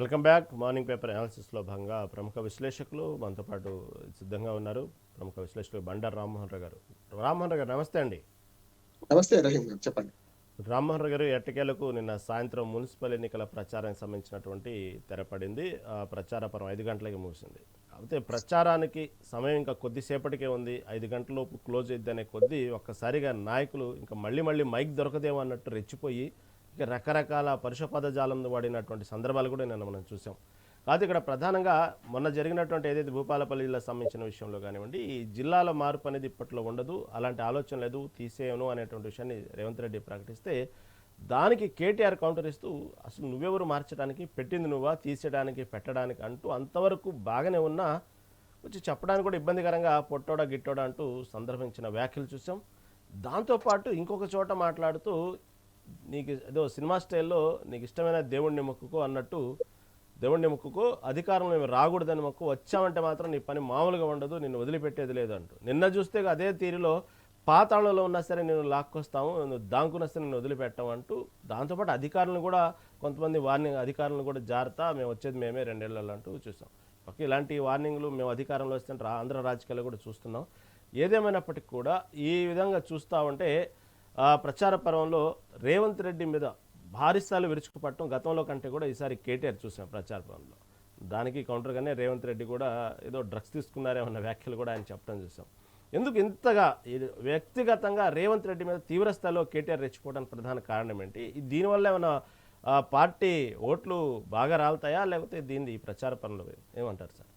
Welcome back. Morning paper అనాలిసిస్లో భాగంగా ప్రముఖ విశ్లేషకులు మనతో పాటు సిద్ధంగా ఉన్నారు. ప్రముఖ విశ్లేషకులు బండారు రామ్మోహన్ రావు గారు. రామ్మోహన్ రావు గారు నమస్తే అండి. నమస్తే రహీం గారు చెప్పండి. రామ్మోహన్ రావు గారు ఎట్టకేలకు నిన్న సాయంత్రం మున్సిపల్ ఎన్నికల ప్రచారానికి సంబంధించినటువంటి తెరపడింది ఆ ప్రచార పరం ఐదు గంటలకి ముగిసింది. కాకపోతే ప్రచారానికి సమయం ఇంకా కొద్దిసేపటికే ఉంది. ఐదు గంటలలోపు క్లోజ్ అయింది అనే కొద్దీ ఒక్కసారిగా నాయకులు ఇంకా మళ్ళీ మళ్ళీ మైక్ దొరకదేమో అన్నట్టు రెచ్చిపోయి ఇక రకరకాల పరుష పదజాలం వాడినటువంటి సందర్భాలు కూడా నిన్న మనం చూసాం. కాదు ఇక్కడ ప్రధానంగా మొన్న జరిగినటువంటి ఏదైతే భూపాలపల్లి జిల్లా సంబంధించిన విషయంలో కానివ్వండి ఈ జిల్లాల మార్పు అనేది ఇప్పట్లో ఉండదు. అలాంటి ఆలోచన లేదు. తీసేయను అనేటువంటి విషయాన్ని రేవంత్ రెడ్డి ప్రకటిస్తే దానికి కేటీఆర్ కౌంటర్ ఇస్తూ అసలు నువ్వెవరు మార్చడానికి పెట్టింది నువ్వా తీసేయడానికి పెట్టడానికి అంటూ అంతవరకు బాగానే ఉన్నా వచ్చి చెప్పడానికి కూడా ఇబ్బందికరంగా పొట్టోడా గిట్టోడా అంటూ సందర్భించిన వ్యాఖ్యలు చూసాం. దాంతోపాటు ఇంకొక చోట మాట్లాడుతూ నీకు ఏదో సినిమా స్టైల్లో నీకు ఇష్టమైన దేవుణ్ణి మొక్కుకో అన్నట్టు దేవుణ్ణి మొక్కుకో అధికారంలో మేము రాకూడదని మొక్కు వచ్చామంటే మాత్రం నీ పని మామూలుగా ఉండదు నిన్ను వదిలిపెట్టేది లేదు అంటూ నిన్న చూస్తే అదే తీరులో పాతాళంలో ఉన్నా సరే నేను లాక్కొస్తాము నువ్వు దాంకున్నా సరే నేను వదిలిపెట్టాం అంటూ దాంతోపాటు అధికారులను కూడా కొంతమంది వార్నింగ్ అధికారులను కూడా జాగ్రత్త మేము వచ్చేది మేమే రెండేళ్ళలో అంటూ చూసాం. ఓకే ఇలాంటి వార్నింగ్లు మేము అధికారంలో వస్తే రా ఆంధ్ర రాజకీయాలు కూడా చూస్తున్నాం. ఏదేమైనప్పటికీ కూడా ఈ విధంగా చూస్తూ ఉంటే ప్రచార పర్వంలో రేవంత్ రెడ్డి మీద భారీ స్థాయిలో విరుచుకుపట్టడం గతంలో కంటే కూడా ఈసారి కేటీఆర్ చూసాం ప్రచార పర్వంలో. దానికి కౌంటర్గానే రేవంత్ రెడ్డి కూడా ఏదో డ్రగ్స్ తీసుకున్నారేమన్న వ్యాఖ్యలు కూడా ఆయన చెప్పడం చూసాం. ఎందుకు ఇంతగా ఇది వ్యక్తిగతంగా రేవంత్ రెడ్డి మీద తీవ్ర స్థాయిలో కేటీఆర్ రెచ్చిపోవడానికి ప్రధాన కారణం ఏంటి? దీనివల్ల ఏమైనా పార్టీ ఓట్లు బాగా రాలుతాయా? లేకపోతే దీన్ని ఈ ప్రచార పనులు ఏమంటారు సార్?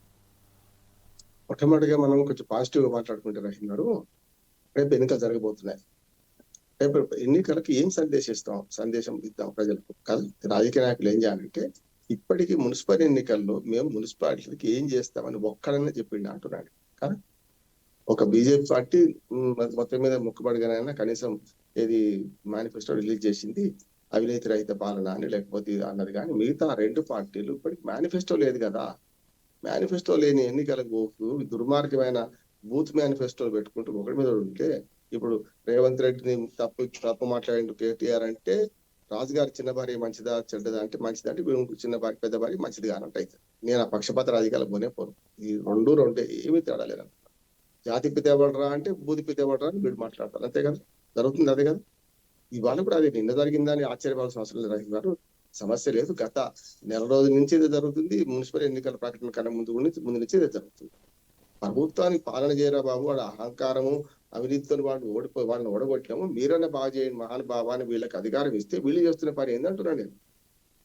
మొట్టమొదటిగా మనం కొంచెం పాజిటివ్గా మాట్లాడుకుంటే రహీం గారు రేపు ఎన్నికలు జరగబోతున్నాయి. ఎన్నికలకు ఏం సందేశిస్తాం? సందేశం ఇద్దాం ప్రజలకు. కాదు రాజకీయ నాయకులు ఏం చేయాలంటే ఇప్పటికీ మున్సిపల్ ఎన్నికల్లో మేము మున్సిపాలిటీకి ఏం చేస్తామని ఒక్కడనే చెప్పిండు అంటున్నాడు. కదా? ఒక బీజేపీ పార్టీ మొత్తం మీద ముక్కుబడిగానైనా కనీసం ఏది మేనిఫెస్టో రిలీజ్ చేసింది అవినీతి రహిత పాలన అని లేకపోతే ఇది అన్నది కానీ మిగతా రెండు పార్టీలు ఇప్పటికి మేనిఫెస్టో లేదు కదా. మేనిఫెస్టో లేని ఎన్నికలకు దుర్మార్గమైన బూత్ మేనిఫెస్టోలు పెట్టుకుంటూ ఒకటి మీద ఉంటే ఇప్పుడు రేవంత్ రెడ్డిని తప్పు తప్పు మాట్లాడిండు కేటీఆర్ అంటే రాజుగారి చిన్న భార్య మంచిదా చెడ్డదా అంటే మంచిదా అంటే వీడు చిన్న భార్య పెద్ద భార్య మంచిది కానంట అయితే. నేను ఆ పక్షపాత రాజకీయాలు పోనే పోను. ఈ రెండు రెండే ఏమీ తేడా లేదు జాతి పిత ఎవడరా అంటే బూది పిత ఎవడరా అని వీడు మాట్లాడతారు అంతే కదా? జరుగుతుంది అదే కదా? ఇవాళ కూడా అదే నిన్న జరిగిందని ఆశ్చర్యపోవాల్సిన అవసరం లేదు రాజు గారు. సమస్య లేదు. గత నెల రోజుల నుంచి ఇది జరుగుతుంది. మున్సిపల్ ఎన్నికల ప్రకటన కన్నా ముందు ముందు నుంచి ఇది జరుగుతుంది. ప్రభుత్వానికి పాలన చేయరా బాబు? వాడు అహంకారము అవినీతితో వాడిని ఓడిపోయి వాళ్ళని ఓడగొట్టాము మీరన్నా బాగా చేయండి మహానుభావాన్ని వీళ్ళకి అధికారం ఇస్తే వీళ్ళు చేస్తున్న పని ఏందంటున్నాను నేను?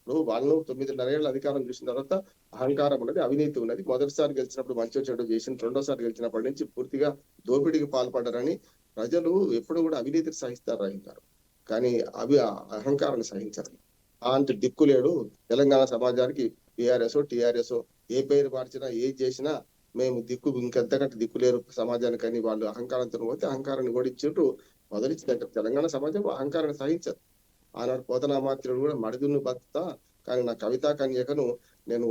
ఇప్పుడు వాళ్ళు తొమ్మిదిన్నర ఏళ్ళు అధికారం చూసిన తర్వాత అహంకారం ఉన్నది అవినీతి ఉన్నది. మొదటిసారి గెలిచినప్పుడు మంచి చెడు చేసిన రెండోసారి గెలిచినప్పటి నుంచి పూర్తిగా దోపిడీకి పాల్పడ్డారని ప్రజలు ఎప్పుడు కూడా అవినీతిని సహిస్తారు రహించారు కానీ అవి అహంకారాన్ని సహించారు. అలాంటి దిక్కు లేడు తెలంగాణ సమాజానికి బీఆర్ఎస్ టిఆర్ఎస్ ఏ పేరు మార్చినా ఏ చేసినా మేము దిక్కు ఇంకెంతకంటే దిక్కు లేరు సమాజానికని వాళ్ళు అహంకారంతో పోతే అహంకారాన్ని ఓడించుంటూ మొదలిచ్చిందంటే తెలంగాణ సమాజం అహంకారాన్ని సహించదు. ఆనాడు పోతనామాత్రుడు కూడా మడిదును బతుకుతా కానీ నా కవితా కన్యకను నేను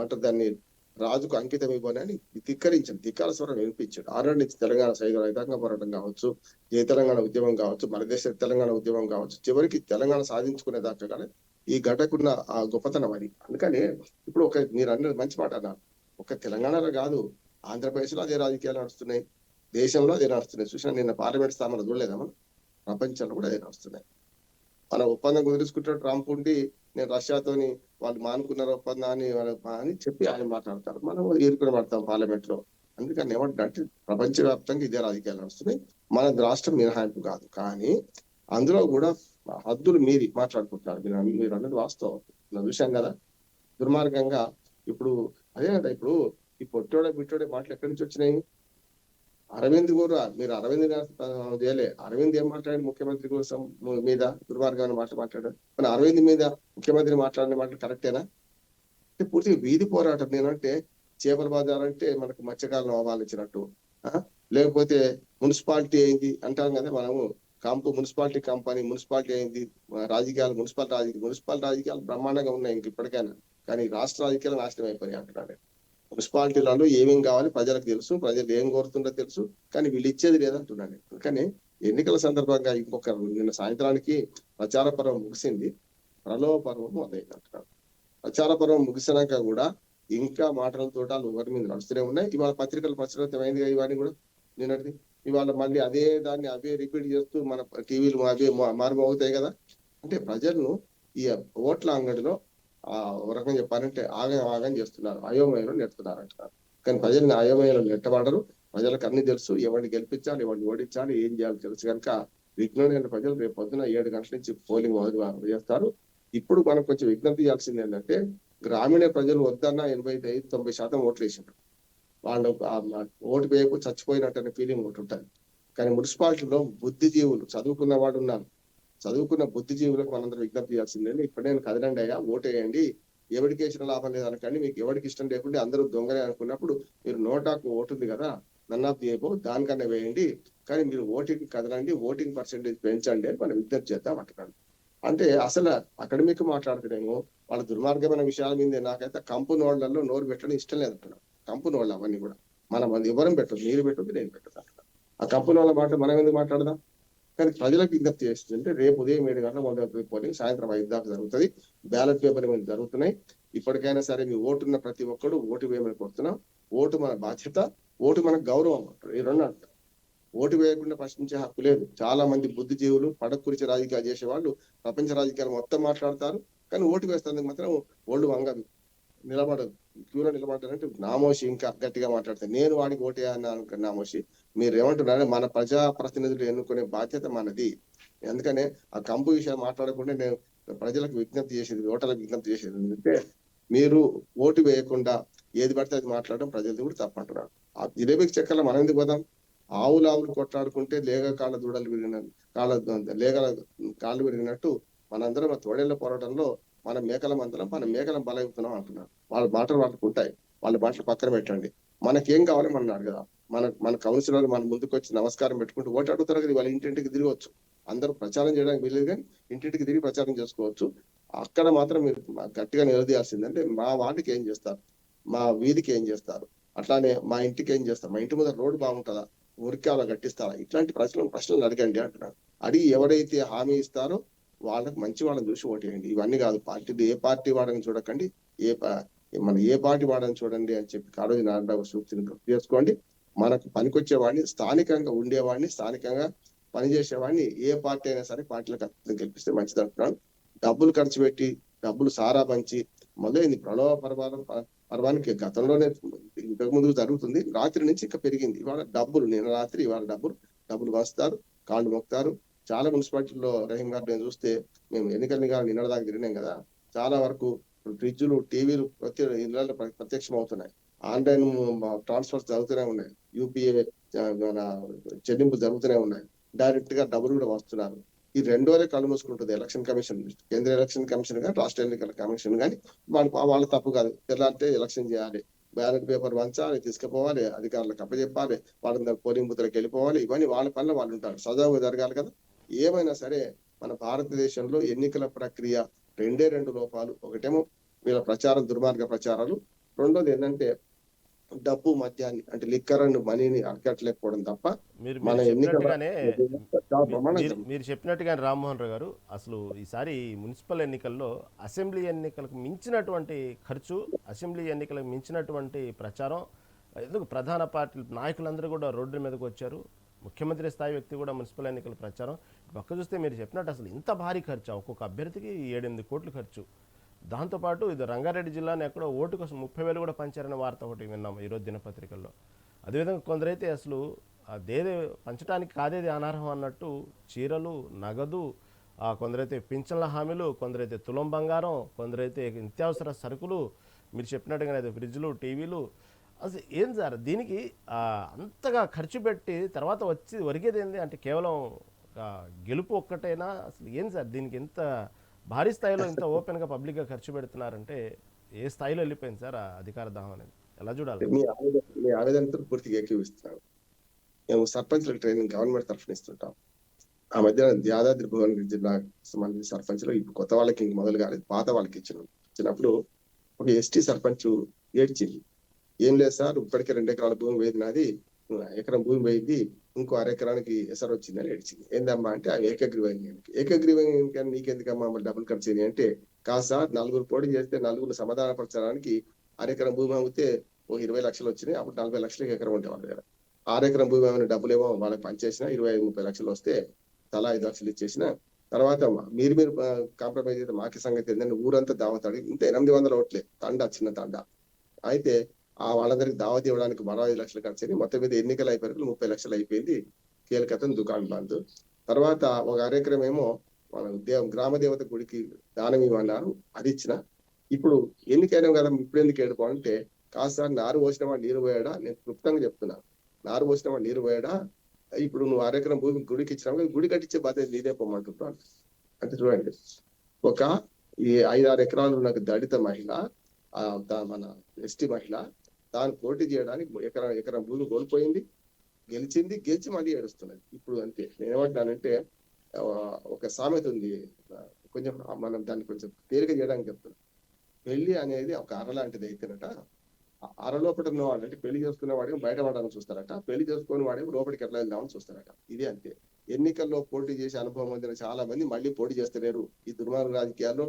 అంటే దాన్ని రాజుకు అంకితం ఇవ్వనని ధిక్కరించాడు. ధిక్కాల స్వరం వినిపించాడు. ఆనాడు నుంచి తెలంగాణ సైనిక రైతాంగ పోరాటం కావచ్చు జయ తెలంగాణ ఉద్యమం కావచ్చు మన దేశ తెలంగాణ ఉద్యమం కావచ్చు చివరికి తెలంగాణ సాధించుకునే దాకా కానీ ఈ గడ్డకున్న ఆ గొప్పతనం అది. అందుకని ఇప్పుడు ఒక మీరు అన్నది మంచి మాట అన్నారు. ఒక తెలంగాణలో కాదు ఆంధ్రప్రదేశ్లో అదే రాజకీయాలు నడుస్తున్నాయి దేశంలో అదే నడుస్తున్నాయి. చూసిన నిన్న పార్లమెంట్ స్థానంలో చూడలేదా మనం? ప్రపంచంలో కూడా అదే నడుస్తున్నాయి. మన ఒప్పందం కుదుర్చుకుంటే ట్రంప్ ఉండి నేను రష్యాతోని వాళ్ళు మానుకున్నారు ఒప్పందాన్ని అని చెప్పి ఆయన మాట్లాడతారు. మనం ఏరుకుని పడతాం పార్లమెంట్లో అందుకని ఏమంటే ప్రపంచవ్యాప్తంగా ఇదే రాజకీయాలు నడుస్తున్నాయి. మన రాష్ట్రం మినహాయింపు కాదు. కానీ అందులో కూడా హద్దులు మీరి మాట్లాడుకుంటున్నారు. మీరు మీరు అన్నది వాస్తవం. విషయం కదా. దుర్మార్గంగా ఇప్పుడు అదే కదా ఇప్పుడు ఈ పొట్టోడే బిట్టోడే మాటలు ఎక్కడి నుంచి వచ్చినాయి? అరవింద్ కూడా మీరు అరవింద్ చేయలే. అరవింద్ ఏం మాట్లాడి ముఖ్యమంత్రి కోసం మీద దుర్మార్గమైన మాటలు మాట్లాడారు. మన అరవింద్ మీద ముఖ్యమంత్రి మాట్లాడిన మాటలు కరెక్టేనా? అంటే పూర్తిగా వీధి పోరాటం. నేనంటే చేపల బజార్ అంటే మనకు మత్స్యకాలం అవ్వాలిచ్చినట్టు లేకపోతే మున్సిపాలిటీ అయింది అంటాం కదా మనము. కంపు మున్సిపాలిటీ కంపెనీ మున్సిపాలిటీ అయింది రాజకీయాలు మున్సిపల్ రాజకీయాలు మున్సిపల్ రాజకీయాలు బ్రహ్మాండంగా ఉన్నాయి ఇంక ఇప్పటికైనా. కానీ రాష్ట్ర రాజకీయాలు నాశనం అయిపోయాయి అంటున్నాడు. మున్సిపాలిటీలలో ఏమేం కావాలి ప్రజలకు తెలుసు ప్రజలు ఏం కోరుతుందో తెలుసు కానీ వీళ్ళు ఇచ్చేది లేదంటున్నాను కానీ ఎన్నికల సందర్భంగా ఇంకొక నిన్న సాయంత్రానికి ప్రచార పర్వం ముగిసింది. ప్రలోభ పర్వం మొదలైంది అంటున్నాడు. ప్రచార పర్వం ముగిసినాక కూడా ఇంకా మాటల తోటాలు ఒకరి మీద నడుస్తూనే ఉన్నాయి. ఇవాళ పత్రికలు ప్రచురితం అయింది ఇవన్నీ కూడా నిన్నటిది. ఇవాళ మళ్ళీ అదే దాన్ని అవే రిపీట్ చేస్తూ మన టీవీలు అవే మా- కదా. అంటే ప్రజలను ఈ ఓట్ల అంగడిలో ఆ ఒక రకంగా చెప్పాలంటే ఆగం ఆగం చేస్తున్నారు. అయోమయంలో నెడుతున్నారు అంటున్నారు కానీ ప్రజల్ని అయోమయంలో నెట్టబడరు. ప్రజలకు అన్ని తెలుసు. ఎవరిని గెలిపించాలి ఎవరిని ఓడించాలి ఏం చేయాలి తెలుసు కనుక విజ్ఞానమైన ప్రజలు రేపు పొద్దున ఏడు గంటల నుంచి పోలింగ్ మొదలు చేస్తారు. ఇప్పుడు మనం కొంచెం విజ్ఞప్తి చేయాల్సింది ఏంటంటే గ్రామీణ ప్రజలు వద్దన్న ఎనభై ఐదు తొంభై శాతం ఓట్లు వేసిండ్రు. వాళ్ళు ఓటు వేయకు చచ్చిపోయినట్టు అనే ఫీలింగ్ ఒకటి ఉంటుంది. కానీ మున్సిపాలిటీలో బుద్ధిజీవులు చదువుకున్న వాడు ఉన్నారు. చదువుకున్న బుద్ధిజీవులకు మనందరం విజ్ఞప్తి చేయాల్సిందే ఇప్పుడు నేను కదలండి అయ్యా ఓటేయండి. వేయండి ఎవరికి వేసిన లాభం లేదనకండి మీకు ఎవరికి ఇష్టం లేకుండా అందరూ దొంగలే అనుకున్నప్పుడు మీరు నోటాకు ఓటు ఉంది కదా ఆఫ్ చేయబో దానికన్నా వేయండి. కానీ మీరు ఓటింగ్ కదలండి ఓటింగ్ పర్సెంటేజ్ పెంచండి అని మనం విజ్ఞప్తి చేద్దాం అంటున్నాను. అంటే అసలు అకడమిక్ మాట్లాడుతున్నాము వాళ్ళ దుర్మార్గమైన విషయాల మీద నాకైతే కంపు నోళ్ళలో నోరు పెట్టడం ఇష్టం లేదు అంటున్నాను. కంపు నోళ్ళు అవన్నీ కూడా. మనం ఎవరం పెట్టదు మీరు పెట్టదు నేను పెట్టదు అంటున్నాను. ఆ కంపు నోళ్ళ మాట మనం ఎందుకు మాట్లాడదాం? కానీ ప్రజలకు విజ్ఞప్తి చేస్తుంది అంటే రేపు ఉదయం ఏడు గంటల మొదలవుతుంది పోలింగ్. సాయంత్రం ఐదు దాకా జరుగుతుంది. బ్యాలెట్ పేపర్ ఏమైనా జరుగుతున్నాయి? ఇప్పటికైనా సరే మీ ఓటున్న ప్రతి ఒక్కడు ఓటు వేయమని కోరుతున్నాం. ఓటు మన బాధ్యత ఓటు మన గౌరవం అంటారు. ఈ రెండు అంటారు. ఓటు వేయకుండా ప్రశ్నించే హక్కు లేదు. చాలా మంది బుద్ధిజీవులు పడక కురిచి రాజకీయాలు చేసే వాళ్ళు ప్రపంచ రాజకీయాలు మొత్తం మాట్లాడతారు. కానీ ఓటు వేస్తానికి మాత్రం ఒళ్ళు వంగదు నిలబడదు. క్యూలో నిలబడ్డారంటే నామోషి ఇంకా గట్టిగా మాట్లాడతారు. నేను వాడికి ఓటు వేయాలని నామోషి. మీరు ఏమంటున్నారు మన ప్రజా ప్రతినిధులు ఎన్నుకునే బాధ్యత మనది. ఎందుకనే ఆ కంపు విషయం మాట్లాడకుండా నేను ప్రజలకు విజ్ఞప్తి చేసేది ఓటర్లకు విజ్ఞప్తి చేసేది ఏంటంటే మీరు ఓటు వేయకుండా ఏది పడితే అది మాట్లాడడం ప్రజలు కూడా తప్పంటున్నారు. ఆ జిలేబీకి చెక్కల మనం ఎందుకు పోదాం? ఆవులు ఆవులు కొట్లాడుకుంటే లేగ కాళ్ళ దూడలు విరిగిన కాళ్ళ లేగల కాళ్ళు విరిగినట్టు మనందరం ఆ తోడేళ్ళ పోరాటంలో మన మేకల మందరం మన మేకలం బలవుతున్నాం అంటున్నారు. వాళ్ళ మాటలు వాళ్ళకు ఉంటాయి. వాళ్ళ మాటలు పక్కన పెట్టండి. మనకేం కావాలి మనం అడగదాం మన మన కౌన్సిలర్ మన ముందుకు వచ్చి నమస్కారం పెట్టుకుంటూ ఓటు అడుగుతారు కదా వాళ్ళ ఇంటింటికి తిరగవచ్చు అందరూ ప్రచారం చేయడానికి వీలేదు కానీ ఇంటింటికి తిరిగి ప్రచారం చేసుకోవచ్చు. అక్కడ మాత్రం మీరు గట్టిగా నిలదీయాల్సిందంటే మా వాటికి ఏం చేస్తారు? మా వీధికి ఏం చేస్తారు? అట్లానే మా ఇంటికి ఏం చేస్తారు? మా ఇంటి ముందర రోడ్డు బాగుంటుందా? ఊరికి అలా గట్టిస్తారా ఇట్లాంటి ప్రశ్నలు ప్రశ్నలు అడగండి అంటున్నాడు. అడిగి ఎవరైతే హామీ ఇస్తారో వాళ్ళకి మంచి వాళ్ళని చూసి ఓటేయండి. ఇవన్నీ కాదు. పార్టీ ఏ పార్టీ వాడని చూడకండి. ఏ పా- మన ఏ పార్టీ వాడని చూడండి అని చెప్పి కాడోజీ నారాయణరావు సూక్తిని గుర్తు చేసుకోండి. మనకు పనికొచ్చేవాడిని స్థానికంగా ఉండేవాడిని స్థానికంగా పనిచేసేవాడిని ఏ పార్టీ అయినా సరే పార్టీలకు అర్థం గెలిపిస్తే మంచిది అంటున్నాను డబ్బులు ఖర్చు పెట్టి డబ్బులు సారా పంచి మొదలైంది ప్రణవ పర్వాలం పర్వానికి గతంలోనే ఇంతకు ముందు జరుగుతుంది. రాత్రి నుంచి ఇంకా పెరిగింది. ఇవాళ డబ్బులు నిన్న రాత్రి ఇవాళ డబ్బులు డబ్బులు వస్తారు కాళ్ళు మొక్తారు చాలా మున్సిపాలిటీల్లో రహీం గారు నేను చూస్తే మేము ఎన్నికల్ని నిన్నటిదాకా తిరిగినాం కదా. చాలా వరకు ఫ్రిడ్జ్లు టీవీలు ప్రతి ఇళ్ళలో ప్రత్యక్షం అవుతున్నాయి ఆన్లైన్ ట్రాన్స్ఫర్స్ జరుగుతూనే ఉన్నాయి. యూపీఏ చెల్లింపు జరుగుతూనే ఉన్నాయి. డైరెక్ట్గా డబ్బులు కూడా వస్తున్నారు. ఈ రెండోదే కళ్ళు మూసుకుంటుంది ఎలక్షన్ కమిషన్ కేంద్ర ఎలక్షన్ కమిషన్ కానీ రాష్ట్ర ఎన్నికల కమిషన్ కానీ. వాళ్ళు వాళ్ళ తప్పు కాదు. తెల్లారితే ఎలక్షన్ చేయాలి. బ్యాలెట్ పేపర్ వంచాలి తీసుకుపోవాలి అధికారులకు అప్పచెప్పాలి వాళ్ళ పోలింగ్ బూత్లకు వెళ్ళిపోవాలి. ఇవన్నీ వాళ్ళ పనులు వాళ్ళు ఉంటారు. సజావుగా జరగాలి కదా. ఏమైనా సరే మన భారతదేశంలో ఎన్నికల ప్రక్రియ రెండే రెండు లోపాలు. ఒకటేమో వీళ్ళ ప్రచారం దుర్మార్గ ప్రచారాలు. రెండోది ఏంటంటే డబ్బు మద్యాన్ని అంటే లిక్కర్ అండ్ మనీని అరకట్లేకపోవడం తప్ప మీరు మన మీరు ఎన్నికల చెప్పినట్టుగానే రామ్మోహన్ రావు గారు అసలు ఈసారి మున్సిపల్ ఎన్నికల్లో అసెంబ్లీ ఎన్నికలకు మించినటువంటి ఖర్చు అసెంబ్లీ ఎన్నికలకు మించినటువంటి ప్రచారం ఎందుకు ప్రధాన పార్టీ నాయకులందరూ కూడా రోడ్డు మీదకి వచ్చారు ముఖ్యమంత్రి స్థాయి వ్యక్తి కూడా మున్సిపల్ ఎన్నికల ప్రచారం. పక్క చూస్తే మీరు చెప్పినట్టు అసలు ఇంత భారీ ఖర్చు ఒక్కొక్క అభ్యర్థికి ఏడెనిమిది కోట్లు ఖర్చు. దాంతోపాటు ఇది రంగారెడ్డి జిల్లాను ఎక్కడో ఓటు కోసం ముప్పై వేలు కూడా పంచారనే వార్త ఒకటి విన్నాం ఈరోజు దినపత్రికల్లో. అదేవిధంగా కొందరైతే అసలు అదేదే పంచడానికి కాదేది అనర్హం అన్నట్టు చీరలు నగదు కొందరైతే పింఛన్ల హామీలు కొందరైతే తులం బంగారం కొందరైతే నిత్యావసర సరుకులు మీరు చెప్పినట్టుగానే అయితే ఫ్రిడ్జ్లు టీవీలు. అసలు ఏం సార్ దీనికి అంతగా ఖర్చు పెట్టి తర్వాత వచ్చి ఒరిగేది ఏంది? అంటే కేవలం గెలుపు ఒక్కటైనా? అసలు ఏం సార్? దీనికి ఎంత భారీ స్థాయిలో ఇంత ఓపెన్గా పబ్లిక్గా ఖర్చు పెడుతున్నారంటే ఏ స్థాయిలో వెళ్ళిపోయింది సార్ ఆ అధికార దాహం అనేది? ఎలా చూడాలి? మీ ఆవేదన మీ ఆవేదనతో పూర్తిగా ఏకీవిస్తున్నాను మేము సర్పంచ్లకు ట్రైనింగ్ గవర్నమెంట్ తరఫున ఇస్తుంటాం. ఆ మధ్య యాదాద్రి భువనగిరి జిల్లా సంబంధించిన సర్పంచ్లో ఇప్పుడు కొత్త వాళ్ళకి ఇంక మొదలు కాలేదు. పాత వాళ్ళకి ఇచ్చిన. ఇచ్చినప్పుడు ఒక ఎస్టీ సర్పంచ్ ఏడ్చింది. ఏం లేదు సార్ ఇప్పటికే రెండు ఎకరాల భూమి వేది నాది ఎకరం భూమి పోయింది ఇంకో అర ఎకరానికి ఎసరు వచ్చిందని ఏడిచింది. ఏందమ్మా అంటే అవి ఏకగ్రీవంగానికి ఏకగ్రీవంగా నీకెందుకమ్మా మరి డబ్బులు ఖర్చు అయినాయి అంటే కాస్త నలుగురు పోటీ చేస్తే నలుగురు సమాధానపరచడానికి అరెకరం భూమి అమ్మితే ఓ ఇరవై లక్షలు వచ్చినాయి అప్పుడు నలభై లక్షలకి ఎకరం ఉంటే వాళ్ళ దగ్గర ఆరెకరం భూమి అమ్మిన డబ్బులు ఏమో వాళ్ళకి పనిచేసిన ఇరవై ఐదు ముప్పై లక్షలు వస్తే తలా ఐదు లక్షలు ఇచ్చేసిన తర్వాత మీరు మీరు కాంప్రమైజ్ అయితే మాకి సంగతి ఏంటంటే ఊరంతా దావతాడు ఇంత ఎనిమిది వందల ఓట్లే తండ చిన్న తండ. అయితే ఆ వాళ్ళందరికి దావత్ ఇవ్వడానికి మరో ఐదు లక్షలు ఖర్చు అయింది మొత్తం మీద ఎన్నికలు అయిపోయిన ముప్పై లక్షలు అయిపోయింది కీలకతం దుకాణం బంద్. తర్వాత ఒక అరెకరం ఏమో మన దేవ గ్రామ దేవత గుడికి దానం ఇవ్వన్నారు. అది ఇచ్చిన. ఇప్పుడు ఎన్నికైనా కదా ఇప్పుడు ఎందుకు ఏడుపు అంటే కాస్త నారు పోసిన వాడు నీరు పోయాడా? నేను క్లుప్తంగా చెప్తున్నా. నారు పోసిన వాడు నీరు పోయాడా? ఇప్పుడు నువ్వు అరెకరం భూమి గుడికి ఇచ్చినావు గుడి కట్టించే బాధ్యత నీదే పోమంటున్నాను అంటే చూడండి. ఒక ఈ ఐదారు ఎకరాలు ఉన్న దళిత మహిళ ఆ దా- మన ఎస్టీ మహిళ దాన్ని పోటీ చేయడానికి ఎకరా ఎకరం భూమి కోల్పోయింది గెలిచింది గెలిచి మళ్ళీ ఏడుస్తున్నది. ఇప్పుడు అంతే. నేను ఏమంటానంటే ఒక సామెత ఉంది. కొంచెం మనం దాన్ని కొంచెం తేలిక చేయడానికి చెప్తున్నా. పెళ్ళి అనేది ఒక అర లాంటిది అయితేనట ఆ అర లోపల ఉన్న వాడు అంటే పెళ్ళి చేసుకున్న వాడేమో బయటపడాలని చూస్తారట పెళ్ళి చేసుకుని వాడేమో లోపలికి ఎట్లా వెళ్దామని చూస్తారట. ఇది అంతే. ఎన్నికల్లో పోటీ చేసే అనుభవం పొందిన చాలా మంది మళ్ళీ పోటీ చేస్తలేరు. ఈ దుర్మార్గ రాజకీయాల్లో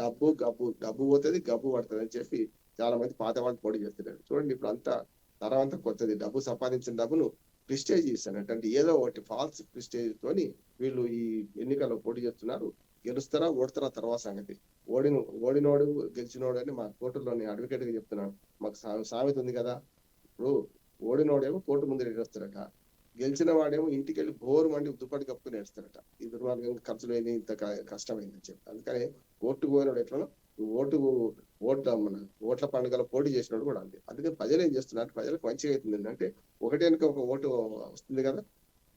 డబ్బు గబ్బు డబ్బు పోతుంది గబ్బు పడుతుంది అని చెప్పి చాలా మంది పాత వాళ్ళు పోటీ చేస్తున్నారు చూడండి ఇప్పుడు అంతా తరం అంతా కొత్తది డబ్బు సంపాదించిన డబ్బును ప్రిస్టేజ్ ఇస్తాను అంటే ఏదో ఒకటి ఫాల్స్ ప్రిస్టేజ్ తోని వీళ్ళు ఈ ఎన్నికల్లో పోటీ చేస్తున్నారు. గెలుస్తారా ఓడతారా తర్వాత సంగతి. ఓడిన ఓడినోడు గెలిచినోడు అని మా కోర్టులోని అడ్వకేట్గా చెప్తున్నాను. మాకు సామెత ఉంది కదా. ఇప్పుడు ఓడినోడేమో కోర్టు ముందు ఏడుస్తారట గెలిచిన వాడేమో ఇంటికి వెళ్ళి బోరు మండి దుప్పటి కప్పుకుని ఏడుస్తారట. ఈ దుర్మార్గం ఖర్చులు అయింది ఇంత క- కష్టమైంది అని చెప్పి. అందుకని ఓటు పోయినోడు ఎట్లనో ఓటు ఓట్ల మన ఓట్ల పండుగలో పోటీ చేసినట్టు కూడా అంతే. అందుకే ప్రజలు ఏం చేస్తున్నారు? ప్రజలకు మంచిగా అవుతుంది ఏంటంటే ఒకటే వెనుక ఒక ఓటు వస్తుంది కదా.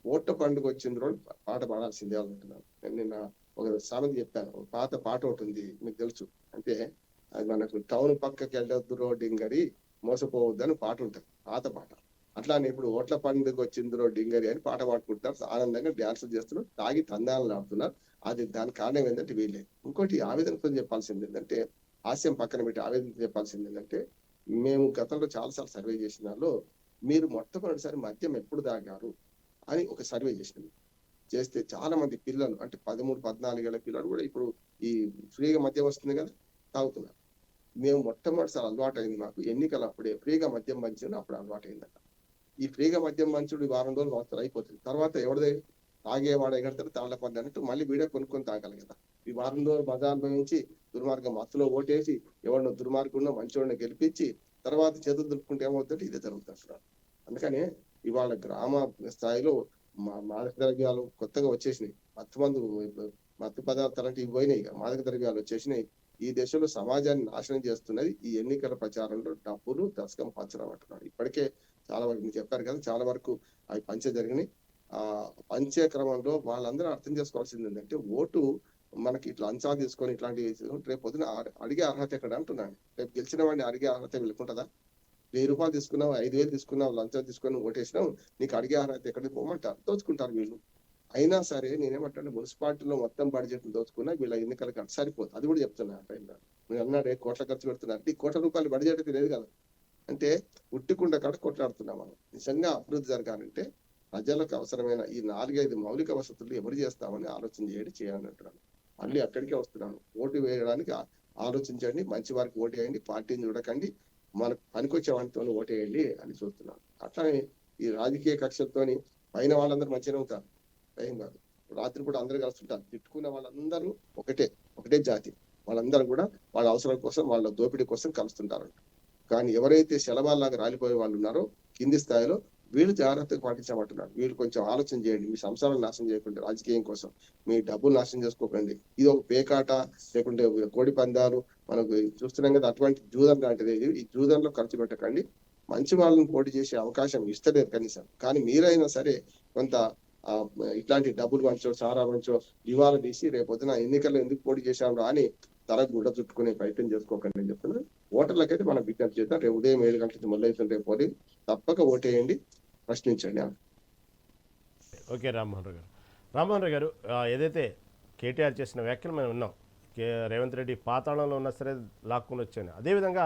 ఓట్ల పండుగ వచ్చింది రోజు పాట పాడాల్సిందే అనుకుంటున్నాను. నేను నిన్న ఒక సామెత చెప్పాను. ఒక పాత పాట ఒకటి ఉంది మీకు తెలుసు. అంటే అది మనకు టౌన్ పక్కకి వెళ్ళొద్దు రోడ్డింగరి మోసపోవద్దు అని పాట ఉంటుంది. పాత పాట. అట్లానే ఇప్పుడు ఓట్ల పండుగ వచ్చిందిరో డింగరి అని పాట పాడుకుంటారు ఆనందంగా డ్యాన్సులు చేస్తున్నారు. తాగి తందాలను ఆడుతున్నారు. అది దాని కారణం ఏంటంటే వీళ్ళే. ఇంకోటి ఆవేదనతో చెప్పాల్సింది ఏంటంటే హాస్యం పక్కన పెట్టి ఆవేదన చెప్పాల్సింది ఏంటంటే మేము గతంలో చాలాసార్లు సర్వే చేసిన మీరు మొట్టమొదటిసారి మద్యం ఎప్పుడు తాగారు అని ఒక సర్వే చేసినాం చేస్తే చాలా మంది పిల్లలు అంటే పదమూడు పద్నాలుగేళ్ళ పిల్లలు కూడా ఇప్పుడు ఈ ఫ్రీగా మద్యం వస్తుంది కదా తాగుతున్నారు. మేము మొట్టమొదటిసారి అలవాటు అయింది మాకు ఎన్నికలు అప్పుడే ఫ్రీగా మద్యం పంచిన అప్పుడు అలవాటు అయిందట ఈ ఫ్రీగా మద్యం పంచుడు వారం రోజులు సంవత్సరం అయిపోతుంది. తర్వాత ఎవరిదే? తాగేవాడు ఎగడతాడు తాళ్ళ పడ్డ అన్నట్టు మళ్ళీ వీడే కొనుక్కొని తాగాలి కదా. ఈ వారం రోజులు మజా అనుభవించి దుర్మార్గం మత్తులో ఓటేసి ఎవరినో దుర్మార్గుడినో మంచివాడిని గెలిపించి తర్వాత చేతులు దులుపుకుంటే ఏమవుతుంటే ఇదే జరుగుతుంది అందుకని ఇవాళ గ్రామ స్థాయిలో మా మాదక ద్రవ్యాలు కొత్తగా వచ్చేసినాయి. మత్తు మందు మత్తు పదార్థాలు అంటే ఇవి పోయినాయి మాదక ద్రవ్యాలు వచ్చేసినాయి. ఈ దేశంలో సమాజాన్ని నాశనం చేస్తున్నది ఈ ఎన్నికల ప్రచారంలో డబ్బులు దశకం పంచడం అంటున్నాడు ఇప్పటికే చాలా వరకు మీరు చెప్పారు కదా చాలా వరకు అవి పంచ జరిగినాయి. ఆ పంచే క్రమంలో వాళ్ళందరూ అర్థం చేసుకోవాల్సింది ఏంటంటే ఓటు మనకి ఇట్లా అంచా తీసుకొని ఇట్లాంటివి రేపు పొద్దున అడిగే అర్హత ఎక్కడ అంటున్నాను. రేపు గెలిచిన వాడిని అడిగే అర్హత వీళ్ళకుంటుందా? వెయ్యి రూపాయలు తీసుకున్నావు ఐదు వేలు తీసుకున్నావు లంచం తీసుకొని ఓటేసినావు నీకు అడిగే అర్హత ఎక్కడికి పోమంటారు? దోచుకుంటారు వీళ్ళు. అయినా సరే నేనేమంటాను మున్సిపాలిటీలో మొత్తం బడ్జెట్ దోచుకున్నా వీళ్ళ ఎన్నికలకు అటు సరిపోతుంది అది కూడా చెప్తున్నా పైన మీరు అన్నాడే కోట్ల ఖర్చు పెడుతున్నారు. ఈ కోట్ల రూపాయలు బడ్జెట్ తినేది కదా. అంటే ఉట్టికుండా కాడ కొట్లాడుతున్నాం మనం. నిజంగా అభివృద్ధి జరగాలంటే ప్రజలకు అవసరమైన ఈ నాలుగైదు మౌలిక వసతులు ఎవరు చేస్తామని ఆలోచన చేయండి చేయాలని అంటున్నాను. మళ్ళీ అక్కడికే వస్తున్నాను. ఓటు వేయడానికి ఆలోచించండి మంచి వారికి ఓటు వేయండి పార్టీని చూడకండి మనకు పనికొచ్చే వాటితో వేయండి అని చూస్తున్నాను. అట్లానే ఈ రాజకీయ కక్షలతోని పైన వాళ్ళందరూ మంచిగానే ఉంటారు. ఏం కాదు. రాత్రి కూడా అందరూ కలుస్తుంటారు. తిట్టుకున్న వాళ్ళందరూ ఒకటే ఒకటే జాతి. వాళ్ళందరూ కూడా వాళ్ళ అవసరం కోసం వాళ్ళ దోపిడీ కోసం కలుస్తుంటారు కానీ ఎవరైతే శలభాల్లాగా రాలిపోయే వాళ్ళు ఉన్నారో కింది స్థాయిలో వీళ్ళు జాగ్రత్తగా పాటించమంటున్నారు వీళ్ళు కొంచెం ఆలోచన చేయండి. మీ సంసారాలు నాశనం చేయకండి. రాజకీయం కోసం మీ డబ్బులు నాశనం చేసుకోకండి. ఇది ఒక పేకాట లేకుంటే కోడి పందాలు. మనకు చూస్తున్నాం కదా అటువంటి జూదం లాంటిది. ఈ జూదంలో ఖర్చు పెట్టకండి. మంచి వాళ్ళని పోటీ చేసే అవకాశం ఇస్తలేదు కనీసం. కానీ మీరైనా సరే కొంత ఇట్లాంటి డబ్బులు మంచో సారా మంచో ఇవాళ తీసి రేపొద్దున ఎన్నికల్లో ఎందుకు పోటీ చేశాం అని తల గుడ్డ చుట్టుకునే ప్రయత్నం చేసుకోకండి అని చెప్తున్నారు. ఓటర్లకైతే మనం విజ్ఞప్తి చేద్దాం. రేపు ఉదయం ఏడు గంటల నుంచి మొదలవుతుంది రేపు తప్పక ఓటేయండి. ప్రశ్నించండి. ఓకే రామ్మోహన్ రావు గారు. రామ్మోహన్ రావు గారు ఏదైతే కేటీఆర్ చేసిన వ్యాఖ్యలు మనం విన్నాం కే రేవంత్ రెడ్డి పాతాళంలో ఉన్నా సరే లాక్కుని వచ్చాను. అదేవిధంగా